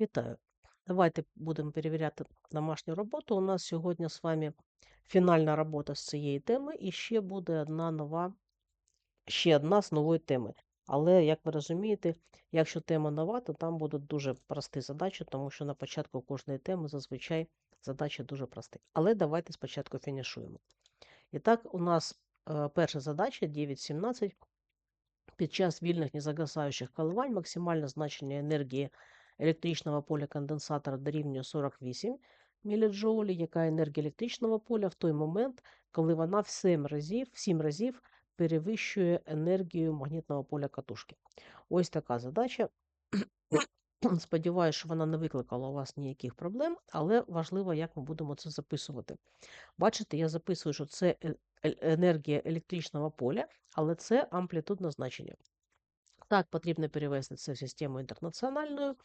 Вітаю! Давайте будемо перевіряти домашню роботу. У нас сьогодні з вами фінальна робота з цієї теми, і ще буде одна нова, ще одна з нової теми. Але, як ви розумієте, якщо тема нова, то там будуть дуже прості задачі, тому що на початку кожної теми зазвичай задачі дуже прості. Але давайте спочатку фінішуємо. І так, у нас е, перша задача 9.17. Під час вільних незагасаючих коливань максимальне значення енергії електричного поля конденсатора дорівнює 48 мДж, яка енергія електричного поля в той момент, коли вона в 7 разів, в 7 разів перевищує енергію магнітного поля катушки. Ось така задача. Сподіваюся, що вона не викликала у вас ніяких проблем, але важливо, як ми будемо це записувати. Бачите, я записую, що це е- е- енергія електричного поля, але це амплітудне значення. Так, потрібно перевести це в систему інтернаціональну.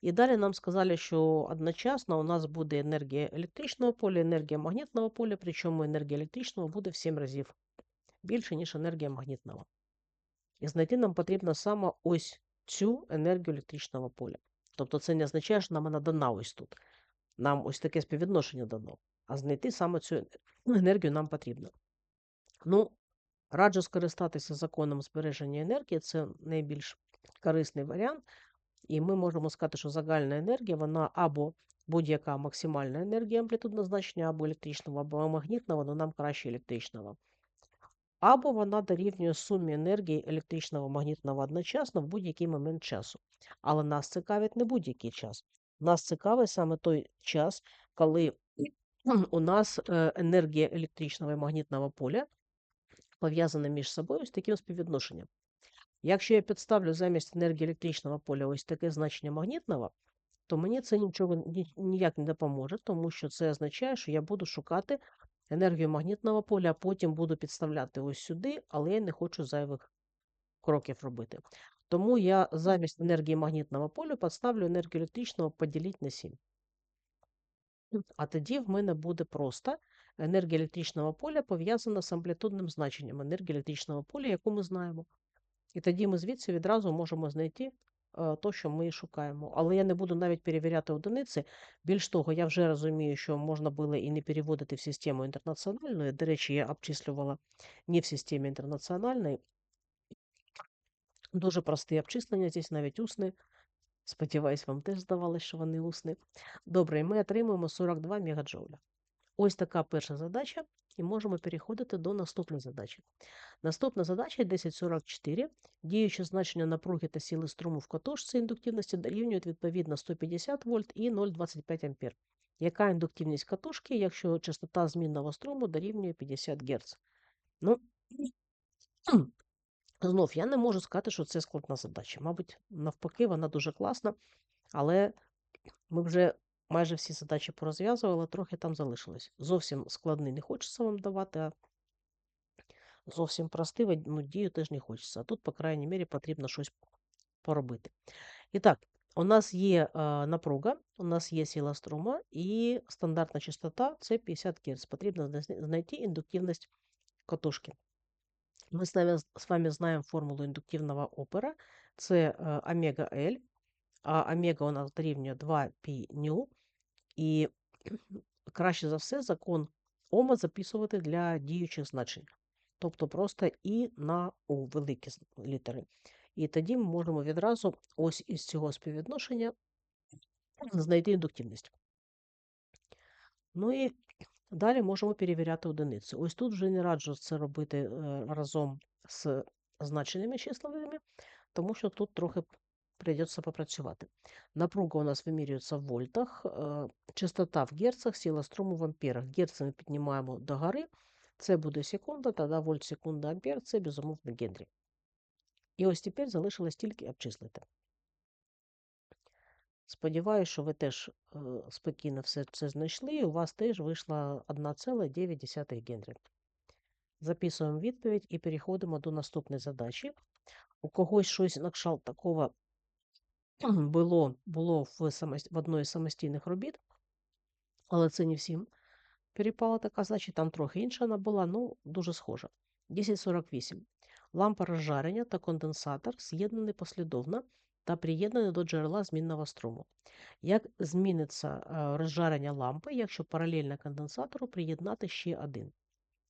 І далі нам сказали, що одночасно у нас буде енергія електричного поля, енергія магнітного поля, причому енергія електричного буде в 7 разів більше, ніж енергія магнітного. І знайти нам потрібно саме ось цю енергію електричного поля. Тобто це не означає, що нам вона дана ось тут. Нам ось таке співвідношення дано. А знайти саме цю енергію нам потрібно. Ну, раджу скористатися законом збереження енергії, це найбільш корисний варіант. І ми можемо сказати, що загальна енергія, вона або будь-яка максимальна енергія амплітудного значення, або електричного, або магнітного, але нам краще електричного. Або вона дорівнює сумі енергії електричного магнітного одночасно в будь-який момент часу. Але нас цікавить не будь-який час. Нас цікавить саме той час, коли у нас енергія електричного і магнітного поля пов'язана між собою з таким співвідношенням. Якщо я підставлю замість енергії електричного поля ось таке значення магнітного, то мені це нічого ніяк не допоможе, тому що це означає, що я буду шукати енергію магнітного поля, а потім буду підставляти ось сюди, але я не хочу зайвих кроків робити. Тому я замість енергії магнітного поля підставлю енергію електричного поділити на 7. А тоді в мене буде просто енергія електричного поля пов'язана з амплітудним значенням енергії електричного поля, яку ми знаємо. І тоді ми звідси відразу можемо знайти то, що ми шукаємо. Але я не буду навіть перевіряти одиниці. Більш того, я вже розумію, що можна було і не переводити в систему інтернаціональну. До речі, я обчислювала не в системі інтернаціональної. Дуже прості обчислення, здесь навіть усні. Сподіваюсь, вам теж здавалося, що вони усні. Добре, ми отримуємо 42 мегаджоуля. Ось така перша задача, і можемо переходити до наступної задачі. Наступна задача 1044. Діюче значення напруги та сили струму в катушці індуктивності дорівнюють відповідно 150 вольт і 0,25 ампер. Яка індуктивність катушки, якщо частота змінного струму дорівнює 50 Гц? Ну, знов, я не можу сказати, що це складна задача. Мабуть, навпаки, вона дуже класна, але ми вже майже всі задачі порозв'язували, трохи там залишилось. Зовсім складний не хочеться вам давати, а зовсім простий одну дію теж не хочеться. А тут, по крайній мірі, потрібно щось поробити. І так, у нас є е, напруга, у нас є сила струму і стандартна частота це 50 Гц. Потрібно знайти індуктивність катушки. Ми з вами знаємо формулу індуктивного опера, це е, омега L, а омега у нас дорівнює 2π ню. І краще за все закон Ома записувати для діючих значень. Тобто просто І на У великі літери. І тоді ми можемо відразу ось із цього співвідношення знайти індуктивність. Ну і далі можемо перевіряти одиниці. Ось тут вже не раджу це робити е, разом з значеними числовими, тому що тут трохи придется попрацювати. Напруга у нас вимірюється в вольтах, э, частота в герцах, сила струму в амперах. Герци ми піднімаємо до гори, це буде секунда, тоді вольт, секунда, ампер, це безумовно Генрі. І ось тепер залишилось тільки обчислити. Сподіваюся, що ви теж е, спокійно все це знайшли, і у вас теж вийшла 1,9 Генрі. Записуємо відповідь і переходимо до наступної задачі. У когось щось на кшталт такого було було в самост... в одної з самостійних робіт, але це не всім перепала така, значить, там трохи інша вона була, ну, дуже схожа. 1048. Лампа розжарення та конденсатор з'єднані послідовно та приєднаний до джерела змінного струму. Як зміниться розжарення лампи, якщо паралельно конденсатору приєднати ще один?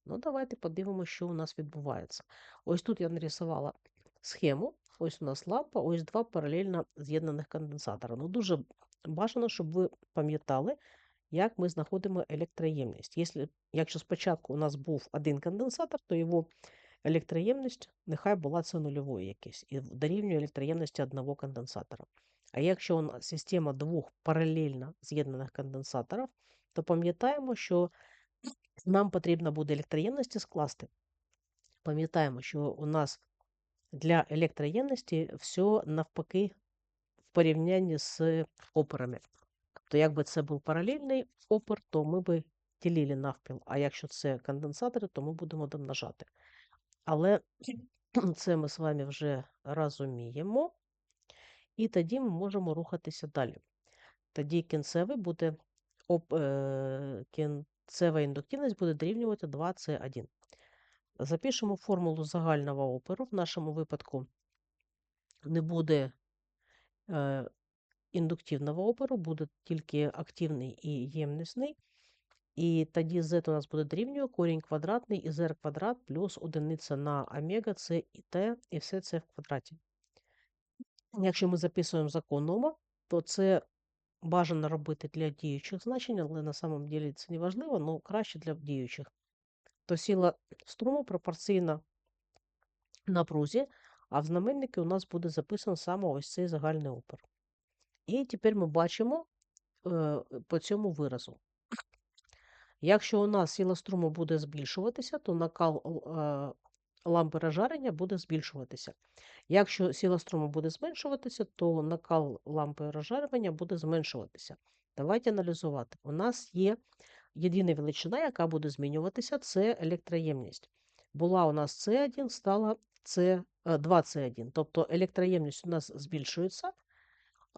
Ну, давайте подивимося, що у нас відбувається. Ось тут я нарисувала схему. Ось у нас лампа, ось два паралельно з'єднаних конденсатора. Ну, дуже бажано, щоб ви пам'ятали, як ми знаходимо електроємність. Якщо, якщо спочатку у нас був один конденсатор, то його електроємність нехай була це нульовою якесь, і дорівнює електроємності одного конденсатора. А якщо у нас система двох паралельно з'єднаних конденсаторів, то пам'ятаємо, що нам потрібно буде електроємності скласти. Пам'ятаємо, що у нас для електроємності все навпаки в порівнянні з опорами. Тобто, якби це був паралельний опор, то ми би ділили навпіл. А якщо це конденсатори, то ми будемо домножати. Але це ми з вами вже розуміємо. І тоді ми можемо рухатися далі. Тоді кінцевий буде оп, е, кінцева індуктивність буде дорівнювати 2С1. Запишемо формулу загального опору. В нашому випадку не буде е, індуктивного опору, буде тільки активний і ємнісний. І тоді z у нас буде дорівнює корінь квадратний із r квадрат плюс одиниця на омега, це і t, і все це в квадраті. Якщо ми записуємо закон Ома, то це бажано робити для діючих значень, але на самом деле це не важливо, але краще для діючих. То сила струму пропорційна напрузі, а в знаменнику у нас буде записано саме ось цей загальний опір. І тепер ми бачимо е, по цьому виразу. Якщо у нас сила струму буде збільшуватися, то накал е, лампи розжарення буде збільшуватися. Якщо сила струму буде зменшуватися, то накал лампи розжарювання буде зменшуватися. Давайте аналізувати. У нас є єдина величина, яка буде змінюватися, це електроємність. Була у нас С1, стала 2С1. Тобто електроємність у нас збільшується,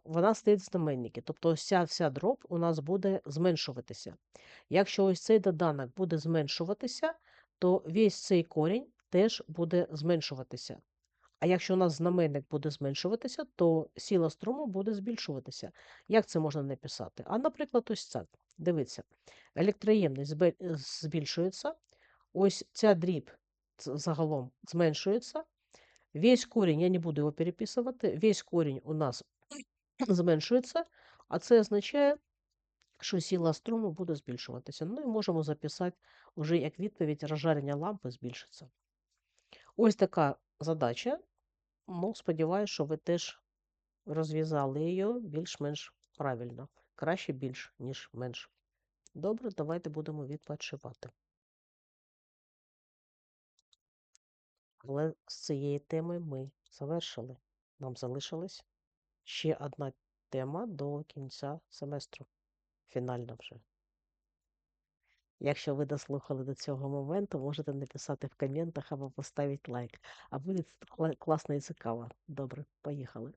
вона стоїть в знаменнику. Тобто ось вся дроб у нас буде зменшуватися. Якщо ось цей доданок буде зменшуватися, то весь цей корінь теж буде зменшуватися. А якщо у нас знаменник буде зменшуватися, то сила струму буде збільшуватися. Як це можна написати? А, наприклад, ось це. Дивіться, електроємність збільшується, ось ця дріб загалом зменшується. Весь корінь, я не буду його переписувати, весь корінь у нас зменшується, а це означає, що сила струму буде збільшуватися. Ну і можемо записати вже як відповідь розжарення лампи збільшиться. Ось така задача. Ну, сподіваюся, що ви теж розв'язали її більш-менш правильно. Краще більш, ніж менш. Добре, давайте будемо відпочивати. Але з цієї теми ми завершили. Нам залишилась ще одна тема до кінця семестру. Фінальна вже. Якщо ви дослухали до цього моменту, можете написати в коментах або поставити лайк. А буде класно і цікаво. Добре, поїхали.